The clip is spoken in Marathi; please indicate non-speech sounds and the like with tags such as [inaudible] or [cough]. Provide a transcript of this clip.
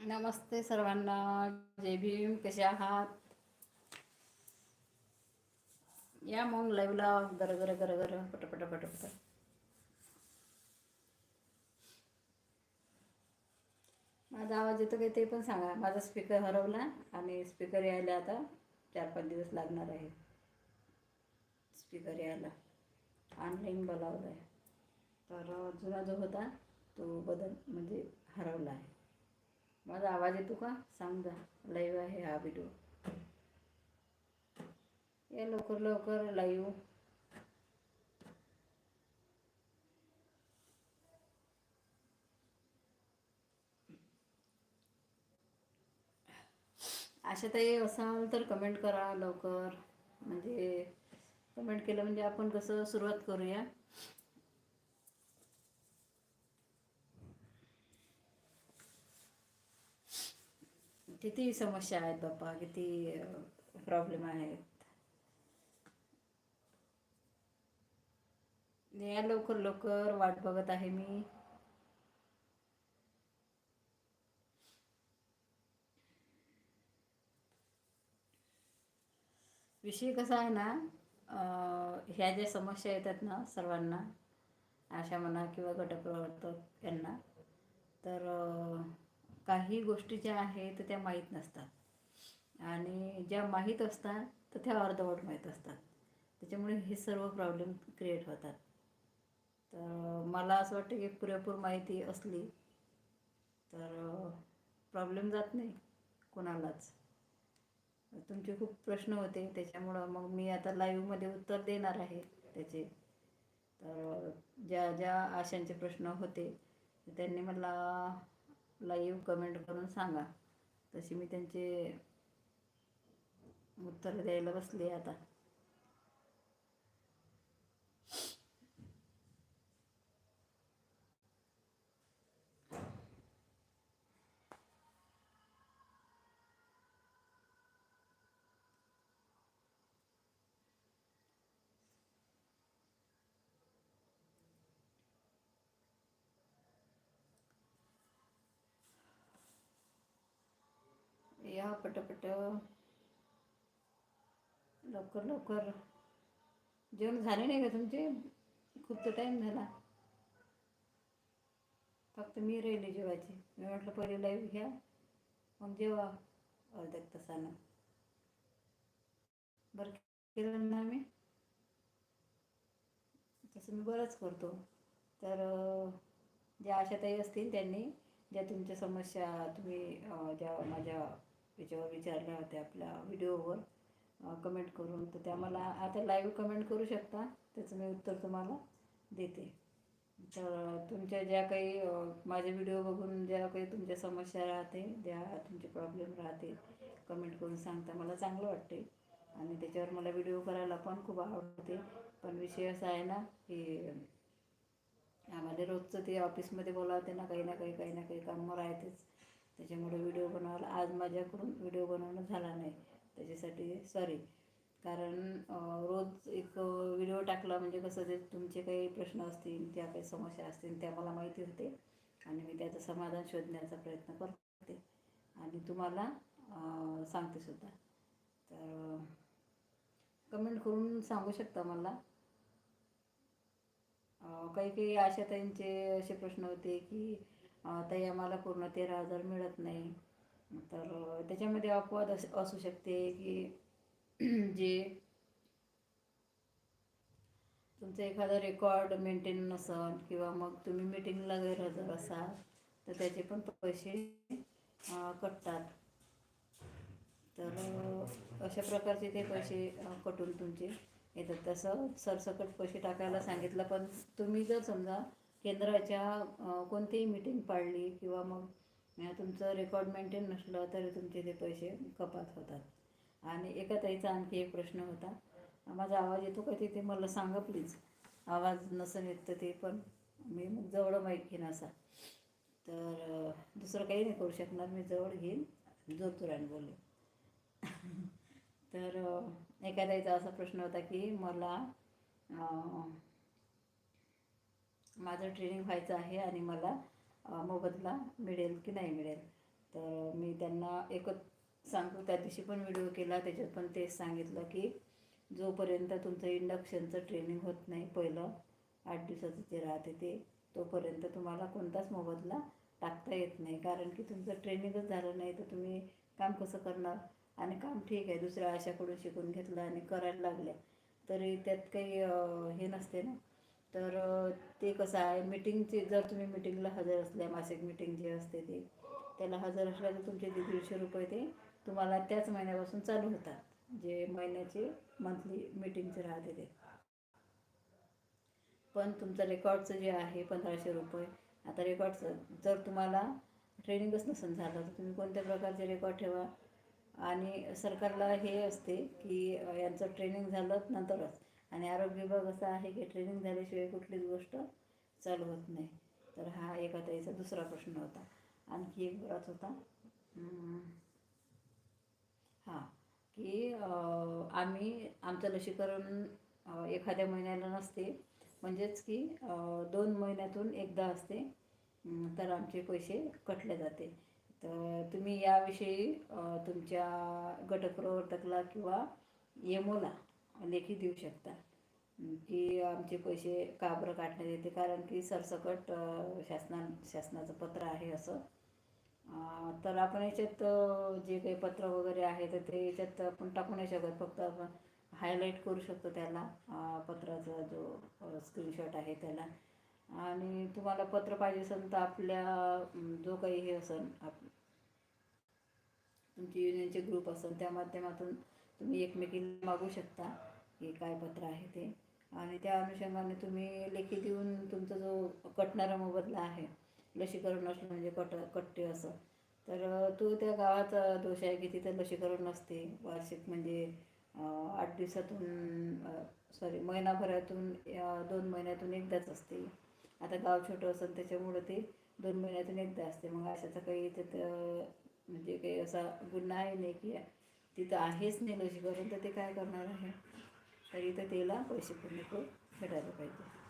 नमस्ते सर्वांना. जय भीम. कसे आहात? या मग लाईव्हला गर गर गर गर. पटपट पटपट. माझा आवाज येतो काही ते पण सांगा. माझा स्पीकर हरवला आणि स्पीकर यायला आता चार पाच दिवस लागणार आहे. स्पीकर यायला. ऑनलाईन बोलावलं आहे तर जुना जो होता तो बदल म्हणजे हरवला आहे. माझा आवाज येतो का? सांग जा लाईव्ह आहे हा व्हिडिओ या लवकर लवकर लाईव्ह आशाताई असाल तर कमेंट करा लवकर. म्हणजे कमेंट केलं म्हणजे आपण कसं सुरुवात करूया. किती समस्या आहेत बाप्पा? किती प्रॉब्लेम आहेत? या लवकर लवकर वाट बघत आहे मी. विषय कसा आहे ना ह्या ज्या समस्या येतात ना सर्वांना आशा म्हणा किंवा गटप्रवर्तक यांना तर काही गोष्टी ज्या आहेत त्या माहीत नसतात. आणि ज्या माहीत असतात तर त्या अर्धवट माहीत असतात. त्याच्यामुळे हे सर्व प्रॉब्लेम क्रिएट होतात. तर मला असं वाटतं की पुरेपूर माहिती असली तर प्रॉब्लेम जात नाही कोणालाच. तुमचे खूप प्रश्न होते त्याच्यामुळं मग मी आता लाईव्हमध्ये उत्तर देणार आहे त्याचे. तर ज्या ज्या आशांचे प्रश्न होते त्यांनी मला लाईव्ह कमेंट करून सांगा. तशी मी त्यांचे उत्तर द्यायला बसले आता या पटपट. लवकर लवकर. जेवण झाले नाही का तुमचे? खूप तर टाईम झाला. फक्त मी राहिले जेवायची. मी म्हटलं पहिले लाईव्ह घ्या. मग जेवा. अर्ध्या तासानं. बरं केलं ना मी तसं मी बरंच करतो. तर ज्या आशाताई असतील त्यांनी ज्या तुमच्या समस्या तुम्ही ज्या माझ्या याच्यावर विचारल्या होत्या आपल्या व्हिडिओवर. कमेंट करून. तर त्या मला आता लाईव्ह कमेंट करू शकता त्याचं मी उत्तर तुम्हाला देते. तर तुमच्या ज्या काही माझे व्हिडिओ बघून ज्या काही तुमच्या समस्या राहते ज्या तुमचे प्रॉब्लेम राहते कमेंट करून सांगता मला चांगलं वाटते. आणि त्याच्यावर मला व्हिडिओ करायला पण खूप आवडते. पण विषय असा आहे ना की आम्हाला रोजचं ते ऑफिसमध्ये बोलावते ना काही ना काही काही ना काही कामं राहतेच. त्याच्यामुळे व्हिडिओ बनवायला आज माझ्याकडून व्हिडिओ बनवणं झाला नाही. त्याच्यासाठी सॉरी कारण रोज एक व्हिडिओ टाकला म्हणजे कसं ते तुमचे काही प्रश्न असतील त्या काही समस्या असतील त्या मला माहिती होते. आणि मी त्याचं समाधान शोधण्याचा प्रयत्न करते. आणि तुम्हाला सांगते सुद्धा. तर कमेंट करून सांगू शकता मला? काही काही आशाताईंचे असे प्रश्न होते की ताई आम्हाला पूर्ण तेरा हजार मिळत नाही. तर त्याच्यामध्ये अपवाद अस असू शकते की [clears throat] जे तुमचं एखादं रेकॉर्ड मेंटेन नसल किंवा मग तुम्ही मिटिंगला गैरहजर असाल तर त्याचे पण पैसे कटतात. तर अशा प्रकारचे ते पैसे कटून तुमचे येतात. तसं सरसकट पैसे टाकायला सांगितलं पण तुम्ही जर समजा केंद्राच्या कोणतीही मीटिंग पाळली किंवा मग तुमचं रेकॉर्ड मेंटेन नसलं तरी तुमचे ते पैसे कपात होतात. आणि एका ताईचा आणखी एक प्रश्न होता. माझा आवाज येतो का तिथे? मला सांगा प्लीज आवाज नसेल येत तर ते पण मी मग जवळ माहीत घेईन असा. तर दुसरं काही नाही करू शकणार. मी जवळ घेईन. जोरतुराने बोलले. [laughs] तर एका ताईचा असा प्रश्न होता की मला माझं ट्रेनिंग व्हायचं आहे आणि मला मोबदला मिळेल की नाही मिळेल. तर मी त्यांना एकच सांगतो त्या दिवशी पण व्हिडिओ केला त्याच्यात पण तेच सांगितलं की जोपर्यंत तुमचं इंडक्शनचं ट्रेनिंग होत नाही पहिलं आठ दिवसाचं जे राहते ते तोपर्यंत तुम्हाला कोणताच मोबदला टाकता येत नाही. कारण की तुमचं ट्रेनिंगच झालं नाही तर तुम्ही काम कसं करणार? आणि काम ठीक आहे दुसऱ्या आशाकडून शिकून घेतलं आणि करायला लागल्या. तरी त्यात काही हे नसते ना. तर ते कसं आहे मिटिंगचे जर तुम्ही मिटिंगला हजर असल्या मासिक मिटिंग जे असते ते त्याला हजर असल्या तर तुमचे ते दीडशे रुपये ते तुम्हाला त्याच महिन्यापासून चालू होतात जे महिन्याचे मंथली मिटिंगचे राहते ते. पण तुमचं रेकॉर्डचं जे आहे पंधराशे रुपये आता रेकॉर्डचं जर तुम्हाला ट्रेनिंगच नसेल झालं तर तुम्ही कोणत्या प्रकारचे रेकॉर्ड ठेवा? आणि सरकारला हे असते की यांचं ट्रेनिंग झालं नंतरच. आणि आरोग्य विभाग असा आहे की ट्रेनिंग झाल्याशिवाय कुठलीच गोष्ट चालू होत नाही. तर हा एका ताईचा दुसरा प्रश्न होता. आणखी एक बराच होता. हां की आम्ही आमचं लसीकरण एखाद्या महिन्याला नसते. म्हणजेच की दोन महिन्यातून एकदा असते. तर आमचे पैसे कटले जाते. तर तुम्ही याविषयी तुमच्या तुमच्या गटप्रवर्तकला किंवा एमओला लेखी देऊ शकता की आमचे पैसे का बरं काढण्यात येते? कारण की सरसकट शासना शासनाचं पत्र आहे असं. तर आपण याच्यात जे काही पत्र वगैरे आहे तर ते याच्यात आपण टाकू नाही शकत. फक्त आपण हायलाईट करू शकतो त्याला. पत्राचा जो स्क्रीनशॉट आहे त्याला. आणि तुम्हाला पत्र पाहिजे असेल तर आपल्या जो काही हे असेल आप तुमची युनियनचे ग्रुप असेल त्या माध्यमातून तुम्ही एकमेकीला मागू शकता की काय पत्र आहे ते. आणि त्या अनुषंगाने तुम्ही लेखी देऊन तुमचा जो कटणारा मोबदला आहे लसीकरण असलं म्हणजे कट कट्टे असं तर तो त्या गावाचा दोष आहे की तिथं लसीकरण नसते. वार्षिक म्हणजे आठ दिवसातून सॉरी महिनाभरातून या दोन महिन्यातून एकदाच असते. आता गाव छोटं असेल त्याच्यामुळं ते दोन महिन्यातून एकदा असते. मग अशाचा काही त्यात म्हणजे काही असा गुन्हा आहे नाही की तिथं आहेच नाही लसीकरण तर ते काय करणार आहे? तरी तर त्याला पैसे पूर्ण करून भेटायला पाहिजे.